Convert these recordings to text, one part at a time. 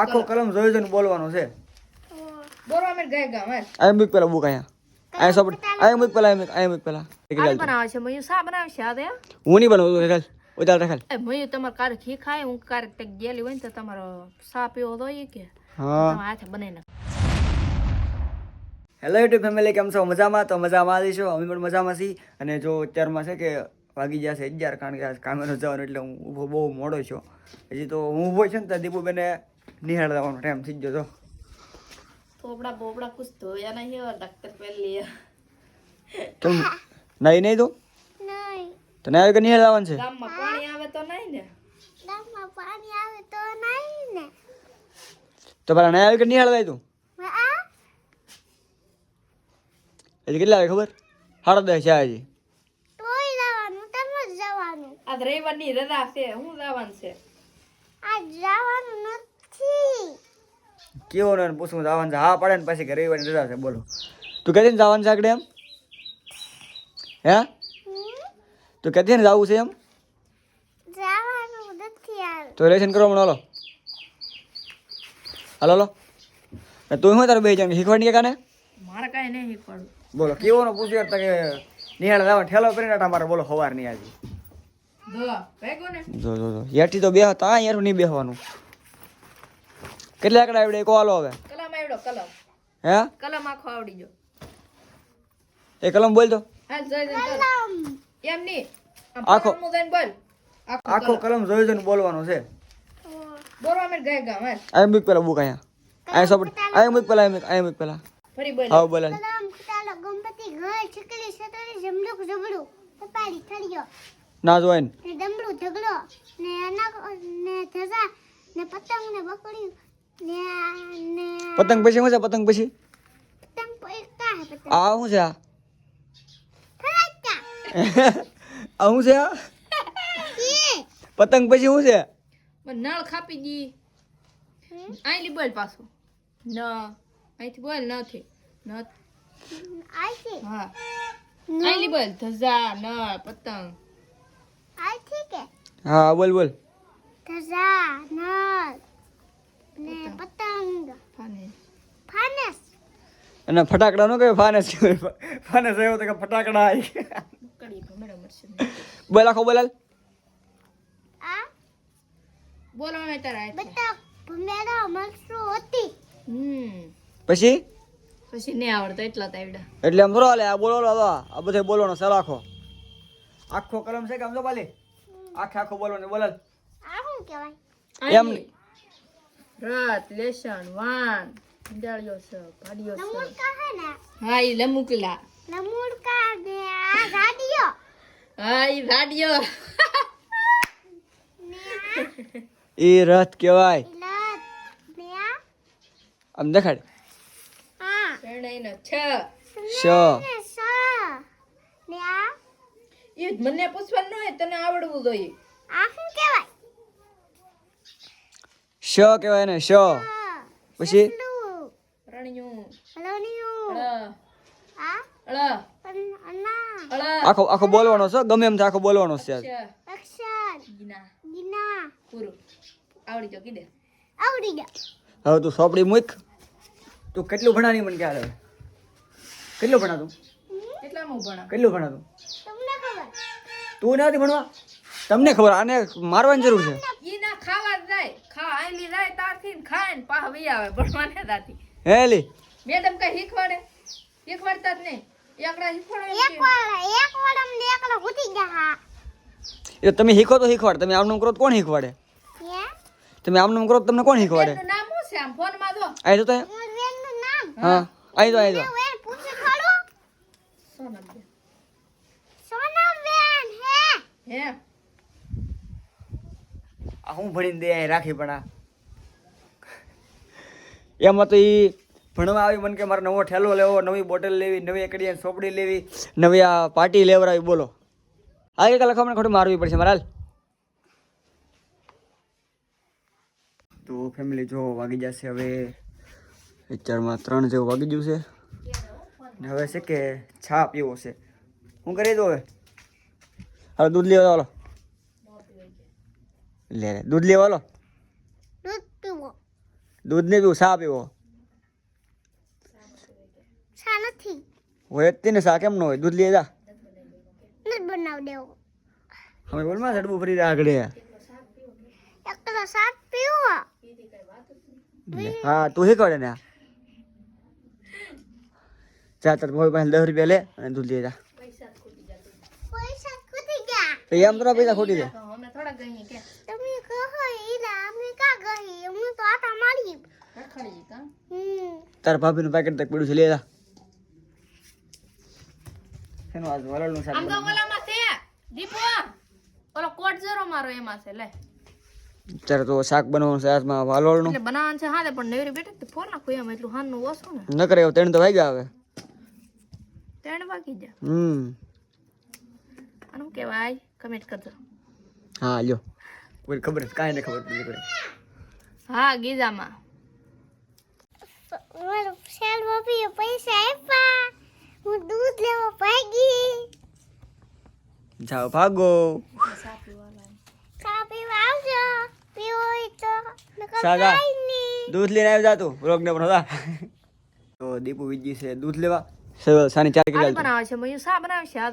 આખો કલમ જોઈ જોઈને બોલવાનો છે. બોલો અમે ગાય ગામ હાલ. આ પેલા બુક અહીંયા. અહીંયા સપોર્ટ. અહીંયા મૂક પેલા અહીંયા મૂક પેલા. એક બનાવે છે મયું શા બનાવે છે આ દે? હું નહીં બનાવું ગાલ ઉતાર રાખાલ એ મયું તમારે કારે ઘી ખાય હું કારે તે ગયેલી હોય ને તો તમારો સા પીવો તો કે. હા. હાથે બનાવી નાખ. હેલો યુટ્યુબ ફેમિલી કેમ છો? મજામાં? તો મજામાં આવીશું અમે પણ મજામાં છીએ. અને જો અત્યારમાં છે કે વાગી ગયા છે અગિયાર કારણ કે આજ કામે જવાનું એટલે હું ઊભો બહુ મોડો છું. હજી તો હું ઊભો છે ને તો દીપુબેને નિહાળ દેવાનો ટાઈમ થઈ ગયો તો. થોપડા બોપડા કુછ ધોયા નહીં હોય ડૉક્ટર પહેલી કેમ નહીં નહીં તો? નહીં તને આવી કે નિહાળ દેવાનું છે? ગામમાં પાણી આવે તો નહીં ને? ગામમાં પાણી આવે તો નહીં ને. તો પેલા નહીં આવી કે નિહાળ દે તું? એટલે કેટલા આવે ખબર? સાડા દસ છે જવાનું જવાનું. આજ રવિવારની રજા છે હું જવાનું છે? આ જવાનું નથી કેવો ને પૂછવું જવાનું છે. હા પડે ને પછી ઘરે રવિવારની રજા છે બોલો. તું કહેતી ને જવાનું છે આગળ એમ? હે? તું કહેતી ને જવું છે એમ? જવાનું તો લેસન કરો મને હાલો. હલો હાલો. તું શું તારું બે જણ શીખવાડી ગયા કાને? મારે કાંઈ નહીં શીખવાડું બોલો કેવો નો પૂછ્યો તો કે નિહાળ જવા ઠેલો કરીને આટા મારે બોલો સવારની આજે. જો જો જો યારથી તો બે હતા યાર નહીં બેસવાનું કેટલા આંકડા આવડે? કો હાલો હવે. કલમ આવડો કલમ. હે? કલમ આખો આવડી ગયો. એ કલમ બોલ તો. હાલ જોઈ જોઈ કલમ. એમ ની આખો. મુદન બોલ. આખો કલમ. જોઈ જોઈને બોલવાનો છે. બોલો અમે ગય ગામ હાલ. આ મૂક પેલા બુક આયા અહીંયા સબ અહીંયા મૂક પેલા અહીંયા મૂક પેલા. ફરી બોલ. હા બોલ કલમ ચાલો ગણપતિ ઘર છકલી સતરી જમલુક જબડું પપાડી થળિયો ના જોઈન ડમડું ઢગલો ને અના ને ધજા ને પતંગ ને બકડી પતંગ પછી શું છે? પતંગ પછી? હે આ શું છે? આ? આ શું છે? આ? પતંગ પછી શું છે? નળ ખાપી દી. અહીંથી બોલ પાછું. ન. અહીંથી બોલ નથી. ન આઈ છે હા અહીંથી બોલ ધજા નળ પતંગ. હા બોલ બોલ. ધજા ને પતંગ. અને ફટાકડા નો કહેવાય ફાનસ ફાનસ આવ્યો તો કે ફટાકડા આવી બોલ આખો બોલાલ આ? બોલો મે તારા હતી. હમ. પછી? પછી નહીં આવડતો એટલા તો આવડ્યા. એટલે આમ થોડો આ બોલો આ બધે બોલવાનો સર આખો. આખો કલમ છે કે આમ જો પાલી આખે આખો બોલવાનો. બોલાલ આ શું કહેવાય? એમ અહીં. રાત લેસન વાન ડાળિયો છે ભાડિયો છે હે ને હા ઈ લમુકલા નમુડકા ને આ ગાડીઓ હા ઈ ભાડિયો એ રથ કહેવાય ઇલત ને આ આમ દેખાડ હા શરણાઈનો છ શ ને સ ને આ ઈ મને પૂછવાનું હોય તને આવડવું જોઈએ આ શું કહેવાય શ કહેવાય ને શ. પછી? આખો આખો બોલવાનો છે? ગમે એમ આખો બોલવાનો છે હવે તું સોપડી મૂક. તું કેટલું ભણાની મને ક્યારે? કેટલું ભણા તું કેટલું ભણા તું તું નથી ભણવા? તમને ખબર આને મારવાની જરૂર છે. ખા આયલી જાય તારથી ખાય ને પાહ વી આવે ભણવાને દાતી હેલી મેડમ કઈ શીખવાડે? શીખવાડતા જ નહીં. એકડા શીખવાડે એક વાળા એક વાળા મને એકલો ઉઠી ગયા. એ તમે શીખો તો શીખવાડ. તમે આમનું કરો તો કોણ શીખવાડે? તમે આમનું કરો તો તમને કોણ શીખવાડે? નામ શું છે? આમ ફોનમાં દો આઈ તો. નામ. હા આઈ તો આઈ તો મેં આ હું ભણીને દે રાખી પણ આ એમાં તો એ ભણવા આવી મને કે મારે નવો ઠેલો લેવો નવી બોટલ લેવી નવી એકડી સોપડી લેવી નવી આ પાર્ટી લેવડાવી બોલો. આ એક મને ખોટું મારવી પડશે મારા. તો ફેમિલી જો વાગી જશે હવે. વિચારમાં ત્રણ જેવું વાગી ગયું છે. ને હવે છે કે છા પીવો છે. હું કરી દઉં હવે? હવે દૂધ લેવા લે દૂધ લેવા લો દૂધ ને પીવું શા પીવો શા નથી. હોય જ ને શા કેમ ન હોય? દૂધ લઈ જા. નથી બનાવી દેવો. અમે બોલમાં સડબું ફરી આગળ એકલો શાક પીવો. હા તું શીખવાડે ને? જા તાર ભાઈ પાસે દસ રૂપિયા લે અને દૂધ લઈ જા. પૈસા ખૂટી ગયા. એમ તો પૈસા ખોટી દે તો અમે થોડા ગઈ કે તમે કહો ઈલા અમે કા ગઈ હું તો આટા મારી રખડી કા હમ તાર ભાભીનું પેકેટ તક પડ્યું છે લઈ જા. એનું આજ વરાળનું શાક આમ તો ઓલામાં છે. દીપો ઓલો કોટ જરો મારો એમાં છે લે. અત્યારે તો શાક બનાવવાનું છે આજમાં વાલોળનું. એટલે બનાવવાનું છે હાલે પણ નેવરી બેઠક તો ફોન નાખું એમાં એટલું હાનનું ઓછું ને. ન કરે એવું ત્રણ તો વાગ્યા આવે. ત્રણ વાગી જા હમ. આનું કહેવાય કમેન્ટ કરજો. હા લ્યો. કોઈ ખબર કાઈ નહીં ખબર પડી હા ગીઝામાં મારો સેલ બાપીએ પૈસા આપ્યા. હું દૂધ લેવા ભાગી. જાઓ ભાગો. ચા પીવા આવજો. પીવો તો નકર સાદા. કાંઈ નહીં. દૂધ લઈને આવી જાતું રોગ ને પણ હતા તો દીપુ વિજી છે દૂધ લેવા. સર સાની ચાર કિલો બનાવે છે મયું સા બનાવે છે આ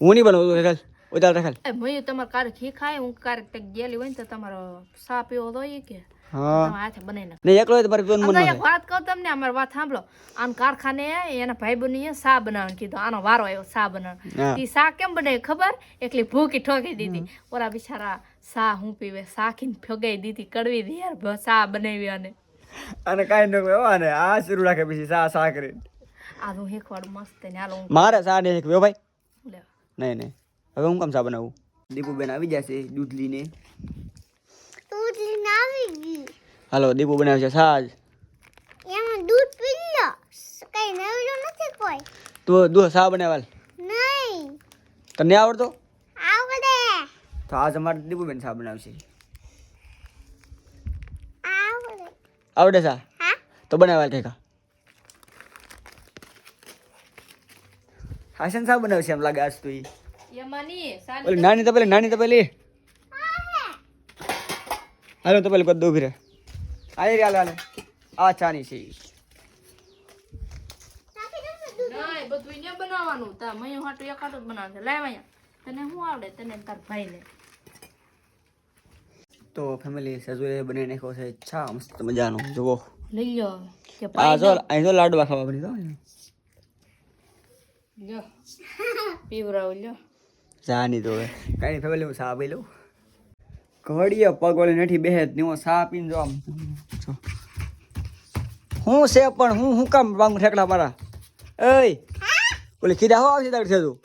હું નહીં બનાવું તું ખાલ ઉતાર ખાલ એ મયું તમારે કારક ઘી ખાય હું કારે તે ગયેલી હોય ને તો તમારો સા પીવો તો એ કે. હા. તમે હાથે બનાવી નાખો. નહીં એકલો તમારી પીવાનું મન ન એક વાત કહું તમને અમારી વાત સાંભળો. આન કારખાને એના ભાઈ બની સા બનાવવાનું કીધું. આનો વારો આવ્યો સા બનાવવાનો. તી સા કેમ બનાવી ખબર? એકલી ભૂકી ઠોકી દીધી. ઓરા બિચારા સા હું પીવે સાખીને ફગાઈ દીધી કડવી દી યાર સા બનાવી અને અને કાઈ ન કહો અને આ શરૂ રાખે પછી સા સા કરી. આ હું શીખવાડું મસ્ત ને આલો મારે સા ને એક ભાઈ? નહીં નહીં. હવે હું કામ સા બનાવું? દીપુબેન આવી જશે દૂધ લઈને દૂધ લઈને આવી ગઈ હાલો દીપુ બનાવે છે સાજ. એમાં દૂધ પી લો કઈ નવીનું નથી કોઈ. તું દૂધ સા બનાવાલ નહીં. તને આવડતો? આવડે. તો આજ અમારે દીપુબેન સા બનાવશે? આવડે. આવડે સા હા? તો બનાવાલ કંઈક. હાસન સા બનાવશે એમ લાગે આજ તો ઈ? નાની તપેલી નાની તપેલી. હાલો તપેલી કદ દો ભીરે આય રે હાલો હાલો આ ચાની છે ઈ. બધું ને બનાવવાનું. તા મયું હાટું એક જ બનાવવાનું લાવ અહીંયા તને શું આવડે? તને તાર ભાઈને. તો ફેમિલી સજુએ બની નાખ્યો છે. છા મસ્ત મજાનો. જુઓ. લઈ લો કે આ જો અહીં જો લાડવા ખાવા બની તો લ્યો. પીવરાવ લ્યો. જાની તો કાઈ ફેમિલી હું સા પી લઉં. ઘડીએ પગ નથી બેહેત જ નહીં હું સા પીને જો આમ. જો. હું છે પણ હું હું કામ વાંગ ઠેકડા મારા? એય ઓલી કીધા હો આવશે તાર છે તું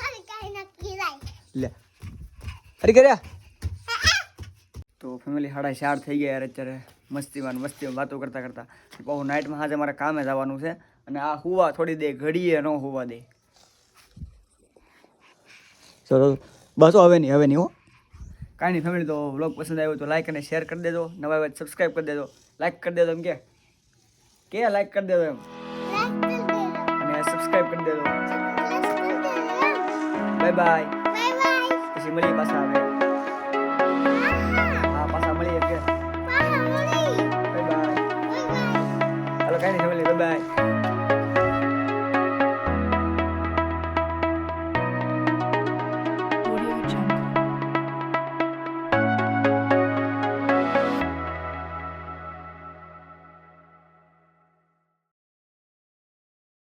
મારી કાંઈ નક્કી રાય લે હરી કર્યા તો ફેમિલી સાડા ચાર થઈ ગયા યાર અત્યારે. મસ્તીમાં મસ્તીમાં વાતો કરતા કરતા. બહુ નાઇટમાં આજે મારે કામે જવાનું છે અને આ હુવા થોડી દે ઘડીએ ન હુવા દે. ચલો બસ હવે નહીં હવે નહીં હો. કાંઈ નહીં ફેમિલી તો વ્લોગ પસંદ આવ્યો તો લાઈક અને શેર કરી દેજો. નવા વાત સબસ્ક્રાઈબ કરી દેજો. લાઈક કરી દેજો એમ કે. કે લાઈક કરી દેજો એમ. અને સબસ્ક્રાઈબ કરી દેજો. બાય બાય પછી મળીએ પાછા આવે હા પાછા મળીએ કે. બાય બાય બાય કાંઈ નહીં બાય બાય